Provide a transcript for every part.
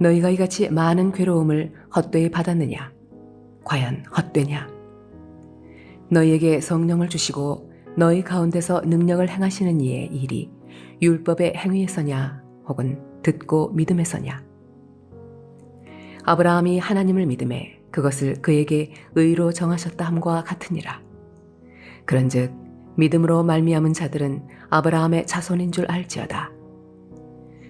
너희가 이같이 많은 괴로움을 헛되이 받았느냐? 과연 헛되냐? 너희에게 성령을 주시고 너희 가운데서 능력을 행하시는 이의 일이 율법의 행위에서냐? 혹은 듣고 믿음에서냐? 아브라함이 하나님을 믿음에 그것을 그에게 의로 정하셨다 함과 같으니라. 그런즉 믿음으로 말미암은 자들은 아브라함의 자손인 줄 알지어다.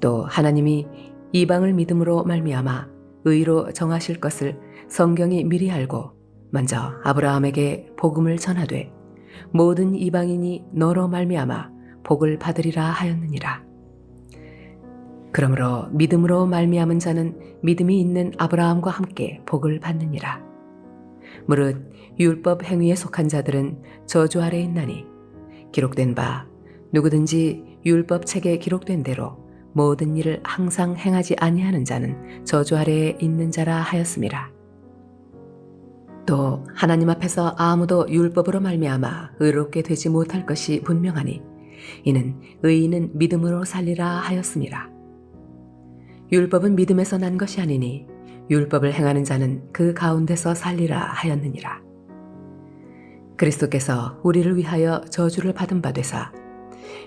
또 하나님이 이방을 믿음으로 말미암아 의로 정하실 것을 성경이 미리 알고 먼저 아브라함에게 복음을 전하되 모든 이방인이 너로 말미암아 복을 받으리라 하였느니라. 그러므로 믿음으로 말미암은 자는 믿음이 있는 아브라함과 함께 복을 받느니라. 무릇 율법 행위에 속한 자들은 저주 아래 있나니 기록된 바 누구든지 율법 책에 기록된 대로 모든 일을 항상 행하지 아니하는 자는 저주 아래에 있는 자라 하였음이라. 또 하나님 앞에서 아무도 율법으로 말미암아 의롭게 되지 못할 것이 분명하니 이는 의인은 믿음으로 살리라 하였음이라. 율법은 믿음에서 난 것이 아니니 율법을 행하는 자는 그 가운데서 살리라 하였느니라. 그리스도께서 우리를 위하여 저주를 받은 바 되사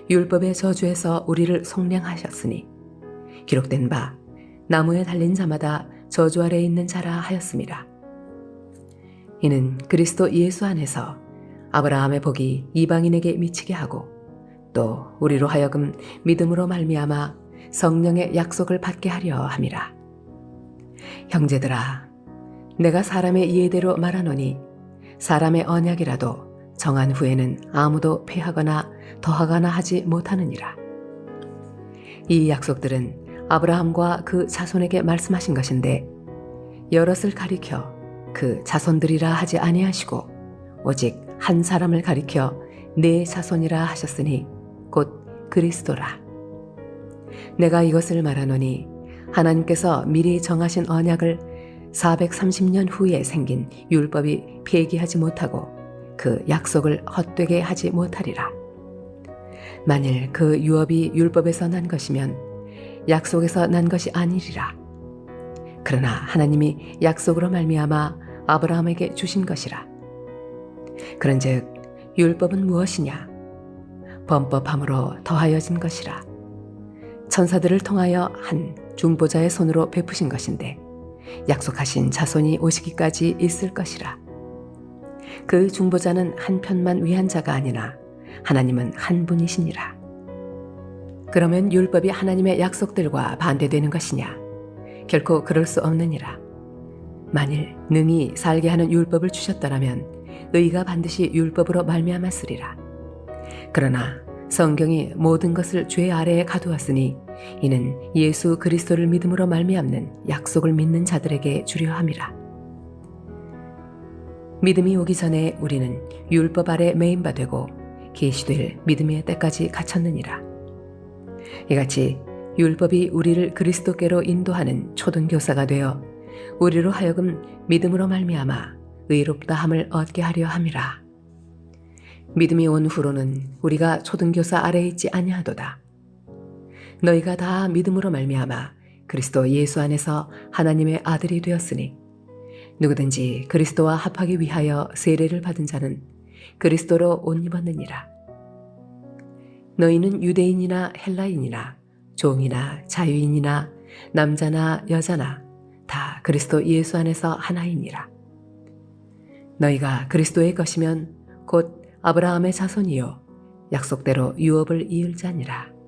율법의 저주에서 우리를 속량하셨으니 기록된 바 나무에 달린 자마다 저주 아래 있는 자라 하였습니다. 이는 그리스도 예수 안에서 아브라함의 복이 이방인에게 미치게 하고 또 우리로 하여금 믿음으로 말미암아 성령의 약속을 받게 하려 함이라. 형제들아, 내가 사람의 이해대로 말하노니 사람의 언약이라도 정한 후에는 아무도 패하거나 더하거나 하지 못하느니라. 이 약속들은 아브라함과 그 자손에게 말씀하신 것인데 여럿을 가리켜 그 자손들이라 하지 아니하시고 오직 한 사람을 가리켜 내 자손이라 하셨으니 곧 그리스도라. 내가 이것을 말하노니 하나님께서 미리 정하신 언약을 430년 후에 생긴 율법이 폐기하지 못하고 그 약속을 헛되게 하지 못하리라. 만일 그 유업이 율법에서 난 것이면 약속에서 난 것이 아니리라. 그러나 하나님이 약속으로 말미암아 아브라함에게 주신 것이라. 그런즉 율법은 무엇이냐? 범법함으로 더하여진 것이라. 천사들을 통하여 한 중보자의 손으로 베푸신 것인데 약속하신 자손이 오시기까지 있을 것이라. 그 중보자는 한 편만 위한 자가 아니나 하나님은 한 분이시니라. 그러면 율법이 하나님의 약속들과 반대되는 것이냐? 결코 그럴 수 없느니라. 만일 능히 살게 하는 율법을 주셨더라면 의가 반드시 율법으로 말미암았으리라. 그러나 성경이 모든 것을 죄 아래에 가두었으니 이는 예수 그리스도를 믿음으로 말미암는 약속을 믿는 자들에게 주려 함이라. 믿음이 오기 전에 우리는 율법 아래 매인 바 되고 계시될 믿음의 때까지 갇혔느니라. 이같이 율법이 우리를 그리스도께로 인도하는 초등교사가 되어 우리로 하여금 믿음으로 말미암아 의롭다 함을 얻게 하려 함이라. 믿음이 온 후로는 우리가 초등교사 아래에 있지 아니하도다. 너희가 다 믿음으로 말미암아 그리스도 예수 안에서 하나님의 아들이 되었으니 누구든지 그리스도와 합하기 위하여 세례를 받은 자는 그리스도로 옷 입었느니라. 너희는 유대인이나 헬라인이나 종이나 자유인이나 남자나 여자나 다 그리스도 예수 안에서 하나이니라. 너희가 그리스도의 것이면 곧 아브라함의 자손이요 약속대로 유업을 이을 자니라.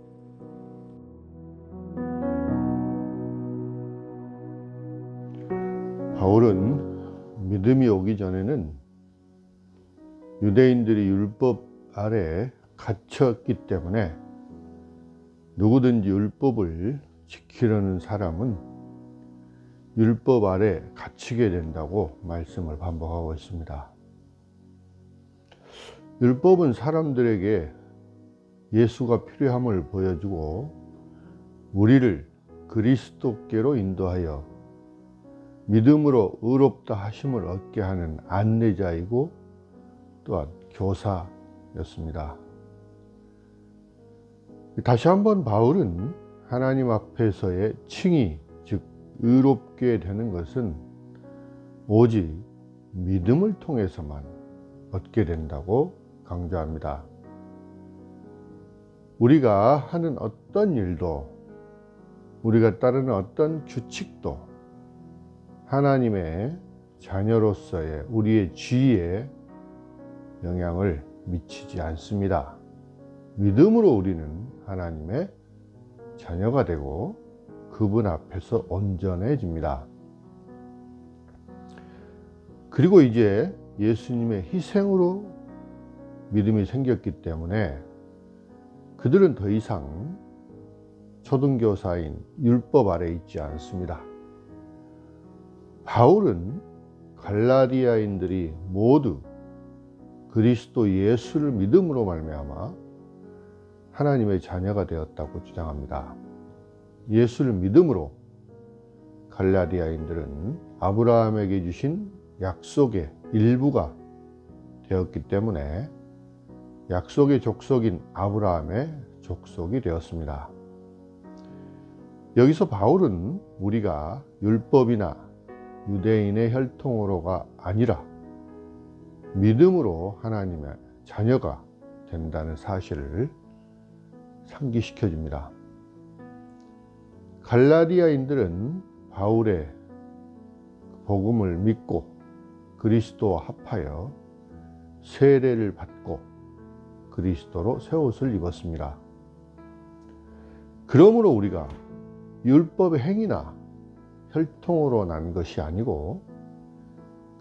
바울은 믿음이 오기 전에는 유대인들이 율법 아래 갇혔기 때문에 누구든지 율법을 지키려는 사람은 율법 아래 갇히게 된다고 말씀을 반복하고 있습니다. 율법은 사람들에게 예수가 필요함을 보여주고 우리를 그리스도께로 인도하여 믿음으로 의롭다 하심을 얻게 하는 안내자이고 또한 교사였습니다. 다시 한번 바울은 하나님 앞에서의 칭의, 즉 의롭게 되는 것은 오직 믿음을 통해서만 얻게 된다고 강조합니다. 우리가 하는 어떤 일도 우리가 따르는 어떤 규칙도 하나님의 자녀로서의 우리의 지위에 영향을 미치지 않습니다. 믿음으로 우리는 하나님의 자녀가 되고 그분 앞에서 온전해집니다. 그리고 이제 예수님의 희생으로 믿음이 생겼기 때문에 그들은 더 이상 초등교사인 율법 아래 있지 않습니다. 바울은 갈라디아인들이 모두 그리스도 예수를 믿음으로 말미암아 하나님의 자녀가 되었다고 주장합니다. 예수를 믿음으로 갈라디아인들은 아브라함에게 주신 약속의 일부가 되었기 때문에 약속의 족속인 아브라함의 족속이 되었습니다. 여기서 바울은 우리가 율법이나 유대인의 혈통으로가 아니라 믿음으로 하나님의 자녀가 된다는 사실을 상기시켜 줍니다. 갈라디아인들은 바울의 복음을 믿고 그리스도와 합하여 세례를 받고 그리스도로 새 옷을 입었습니다. 그러므로 우리가 율법의 행위나 혈통으로 난 것이 아니고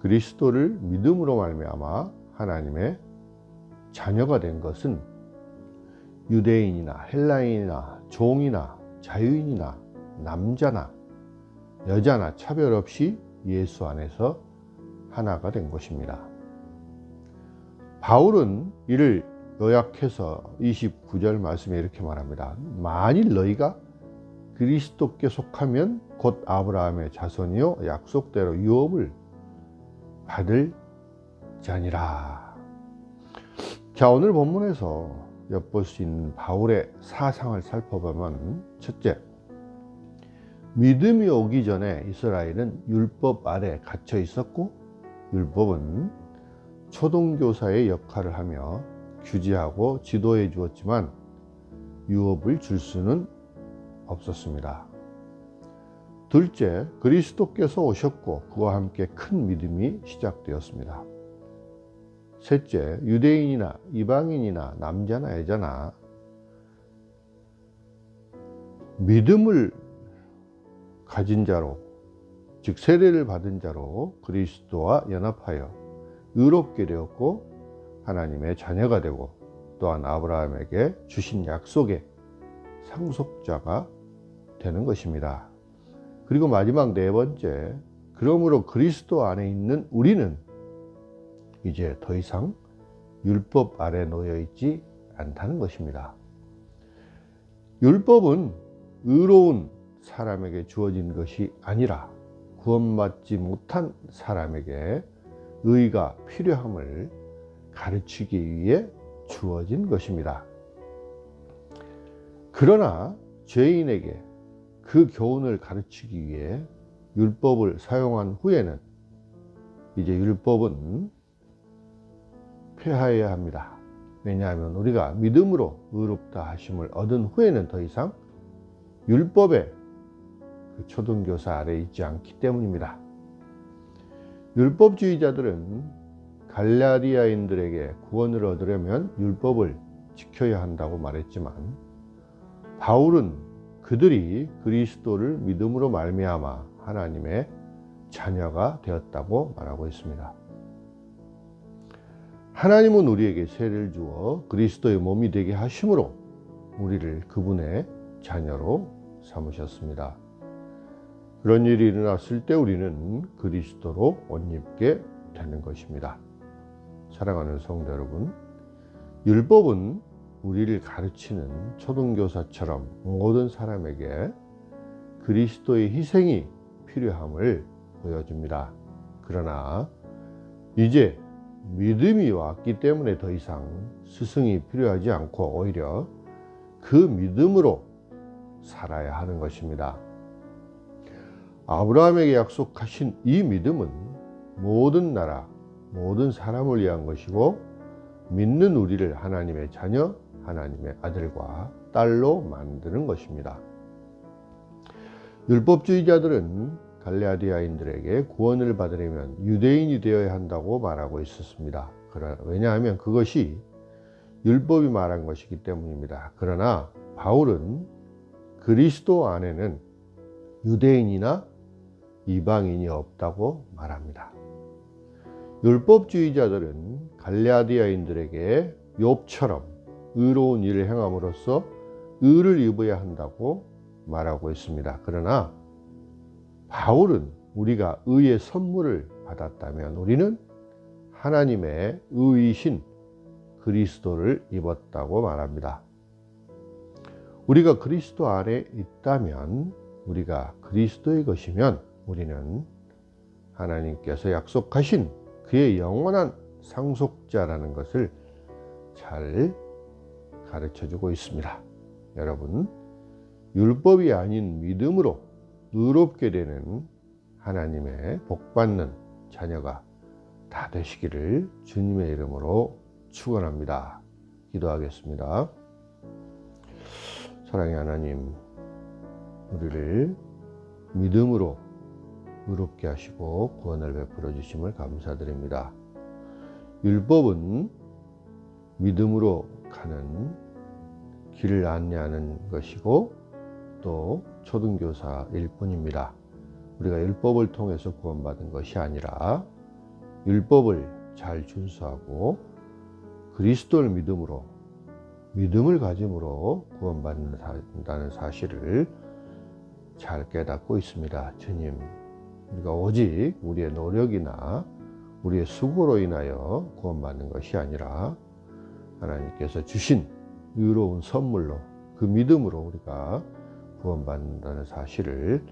그리스도를 믿음으로 말미암아 하나님의 자녀가 된 것은 유대인이나 헬라인이나 종이나 자유인이나 남자나 여자나 차별 없이 예수 안에서 하나가 된 것입니다. 바울은 이를 요약해서 29절 말씀에 이렇게 말합니다. 만일 너희가 그리스도께 속하면 곧 아브라함의 자손이요 약속대로 유업을 받을 자니라. 자 오늘 본문에서 엿볼 수 있는 바울의 사상을 살펴보면 첫째 믿음이 오기 전에 이스라엘은 율법 아래 갇혀 있었고 율법은 초동교사의 역할을 하며 규제하고 지도해 주었지만 유업을 줄 수는 없었습니다. 둘째, 그리스도께서 오셨고 그와 함께 큰 믿음이 시작되었습니다. 셋째, 유대인이나 이방인이나 남자나 여자나 믿음을 가진 자로, 즉 세례를 받은 자로 그리스도와 연합하여 의롭게 되었고 하나님의 자녀가 되고 또한 아브라함에게 주신 약속의 상속자가 되는 것입니다. 그리고 마지막 네 번째, 그러므로 그리스도 안에 있는 우리는 이제 더 이상 율법 아래 놓여 있지 않다는 것입니다. 율법은 의로운 사람에게 주어진 것이 아니라 구원받지 못한 사람에게 의가 필요함을 가르치기 위해 주어진 것입니다. 그러나 죄인에게 그 교훈을 가르치기 위해 율법을 사용한 후에는 이제 율법은 폐하여야 합니다. 왜냐하면 우리가 믿음으로 의롭다 하심을 얻은 후에는 더 이상 율법의 그 초등교사 아래 있지 않기 때문입니다. 율법주의자들은 갈라디아인들에게 구원을 얻으려면 율법을 지켜야 한다고 말했지만 바울은 그들이 그리스도를 믿음으로 말미암아 하나님의 자녀가 되었다고 말하고 있습니다. 하나님은 우리에게 세례를 주어 그리스도의 몸이 되게 하심으로 우리를 그분의 자녀로 삼으셨습니다. 그런 일이 일어났을 때 우리는 그리스도로 옷 입게 되는 것입니다. 사랑하는 성도 여러분, 율법은 우리를 가르치는 초등교사처럼 모든 사람에게 그리스도의 희생이 필요함을 보여줍니다. 그러나 이제 믿음이 왔기 때문에 더 이상 스승이 필요하지 않고 오히려 그 믿음으로 살아야 하는 것입니다. 아브라함에게 약속하신 이 믿음은 모든 나라, 모든 사람을 위한 것이고 믿는 우리를 하나님의 자녀, 하나님의 아들과 딸로 만드는 것입니다. 율법주의자들은 갈레아디아인들에게 구원을 받으려면 유대인이 되어야 한다고 말하고 있었습니다. 왜냐하면 그것이 율법이 말한 것이기 때문입니다. 그러나 바울은 그리스도 안에는 유대인이나 이방인이 없다고 말합니다. 율법주의자들은 갈레아디아인들에게 욥처럼 의로운 일을 행함으로써 의를 입어야 한다고 말하고 있습니다. 그러나 바울은 우리가 의의 선물을 받았다면 우리는 하나님의 의이신 그리스도를 입었다고 말합니다. 우리가 그리스도 안에 있다면 우리가 그리스도의 것이면 우리는 하나님께서 약속하신 그의 영원한 상속자라는 것을 잘 가르쳐 주고 있습니다. 여러분, 율법이 아닌 믿음으로 의롭게 되는 하나님의 복받는 자녀가 다 되시기를 주님의 이름으로 축원합니다. 기도하겠습니다. 사랑의 하나님, 우리를 믿음으로 의롭게 하시고 구원을 베풀어 주심을 감사드립니다. 율법은 믿음으로 가는 길을 안내하는 것이고 또 초등교사일 뿐입니다. 우리가 율법을 통해서 구원받은 것이 아니라 율법을 잘 준수하고 그리스도를 믿음으로 믿음을 가짐으로 구원받는다는 사실을 잘 깨닫고 있습니다. 주님, 우리가 오직 우리의 노력이나 우리의 수고로 인하여 구원받는 것이 아니라 하나님께서 주신 의로운 선물로 그 믿음으로 우리가 구원받는다는 사실을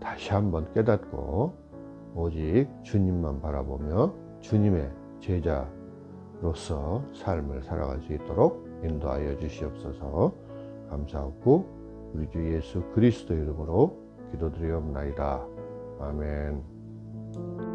다시 한번 깨닫고 오직 주님만 바라보며 주님의 제자로서 삶을 살아갈 수 있도록 인도하여 주시옵소서 감사하고 우리 주 예수 그리스도 이름으로 기도드리옵나이다. 아멘.